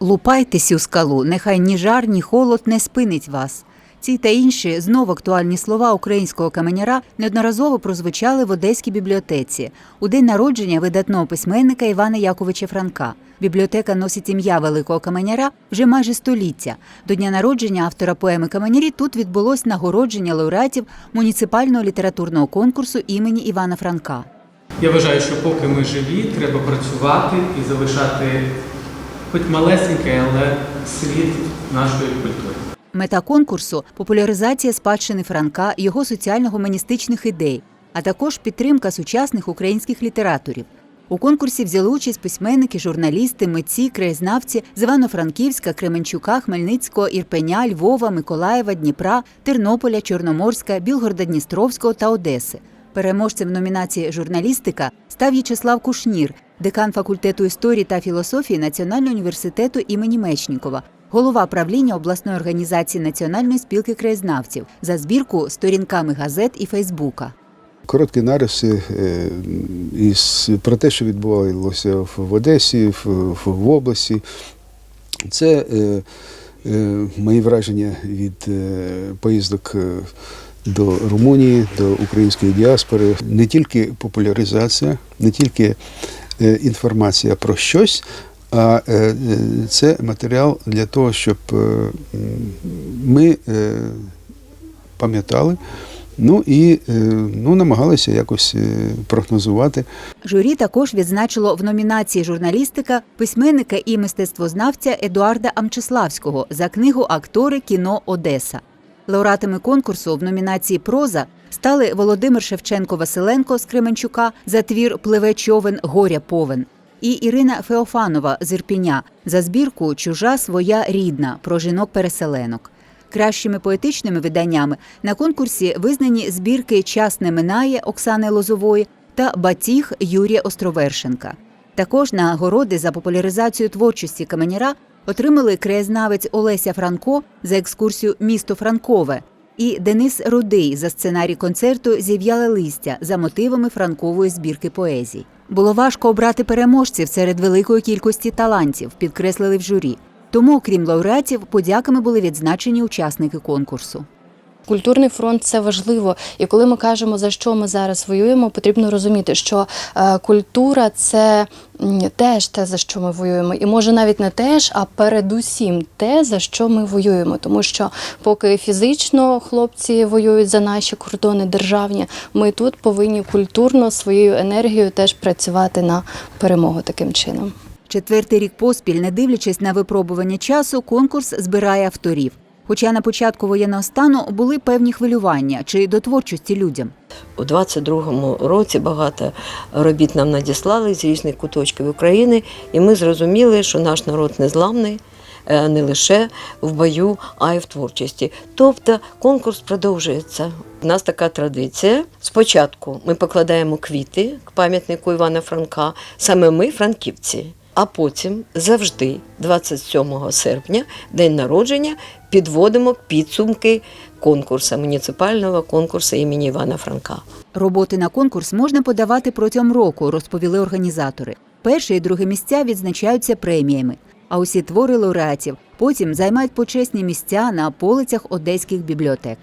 Лупайтесь у скалу, нехай ні жар, ні холод не спинить вас. Ці та інші знов актуальні слова українського каменяра неодноразово прозвучали в Одеській бібліотеці у день народження видатного письменника Івана Яковича Франка. Бібліотека носить ім'я великого каменяра вже майже століття. До дня народження автора поеми Каменярі тут відбулось нагородження лауреатів муніципального літературного конкурсу імені Івана Франка. Я вважаю, що поки ми живі, треба працювати і залишати хоч малесенький, але слід нашої культури. Мета конкурсу популяризація спадщини Франка, його соціально-гуманістичних ідей, а також підтримка сучасних українських літераторів. У конкурсі взяли участь письменники, журналісти, митці, краєзнавці з Івано-Франківська, Кременчука, Хмельницького, Ірпеня, Львова, Миколаєва, Дніпра, Тернополя, Чорноморська, Білгорода-Дністровського та Одеси. Переможцем номінації Журналістика став В'ячеслав Кушнір, декан факультету історії та філософії Національного університету імені Мечнікова, голова правління обласної організації Національної спілки краєзнавців за збірку сторінками газет і Фейсбука. Короткі нариси е, із, про те, що відбувалося в Одесі, в, області. Це е, е, мої враження від поїздок до Румунії, до української діаспори. Не тільки популяризація, не тільки е, інформація про щось, а е, це матеріал для того, щоб е, ми пам'ятали. Ну і ну, намагалися якось прогнозувати. Журі також відзначило в номінації журналістика письменника і мистецтвознавця Едуарда Амчиславського за книгу Актори кіно Одеса. Лауреатами конкурсу в номінації Проза стали Володимир Шевченко Василенко з Кременчука за твір Пливе човен горя повен і Ірина Феофанова з Ірпіня за збірку Чужа своя рідна про жінок-переселенок. Кращими поетичними виданнями на конкурсі визнані збірки Час не минає Оксани Лозової та Батіг Юрія Островершенка. Також нагороди за популяризацію творчості Каменяра отримали краєзнавець Олеся Франко за екскурсію Місто Франкове і Денис Рудий за сценарій концерту Зів'яле листя за мотивами франкової збірки поезій. Було важко обрати переможців серед великої кількості талантів, підкреслили в журі. Тому, окрім лауреатів, подяками були відзначені учасники конкурсу. Культурний фронт це важливо, і коли ми кажемо за що ми зараз воюємо, потрібно розуміти, що е, культура це теж те, за що ми воюємо, і може навіть не теж, а передусім те, за що ми воюємо. Тому що поки фізично хлопці воюють за наші кордони державні, ми тут повинні культурно своєю енергією теж працювати на перемогу таким чином. Четвертий рік поспіль, не дивлячись на випробування часу, конкурс збирає авторів. Хоча на початку воєнного стану були певні хвилювання чи до творчості людям. У 22-му році багато робіт нам надіслали з різних куточків України, і ми зрозуміли, що наш народ незламний е, не лише в бою, а й в творчості. Тобто конкурс продовжується. У нас така традиція. Спочатку ми покладаємо квіти к пам'ятнику Івана Франка, саме ми, франківці. А потім завжди, 27 серпня, день народження, підводимо підсумки конкурсу, муніципального конкурсу імені Івана Франка. Роботи на конкурс можна подавати протягом року, розповіли організатори. Перше і друге місця відзначаються преміями. А усі твори лауреатів потім займають почесні місця на полицях одеських бібліотек.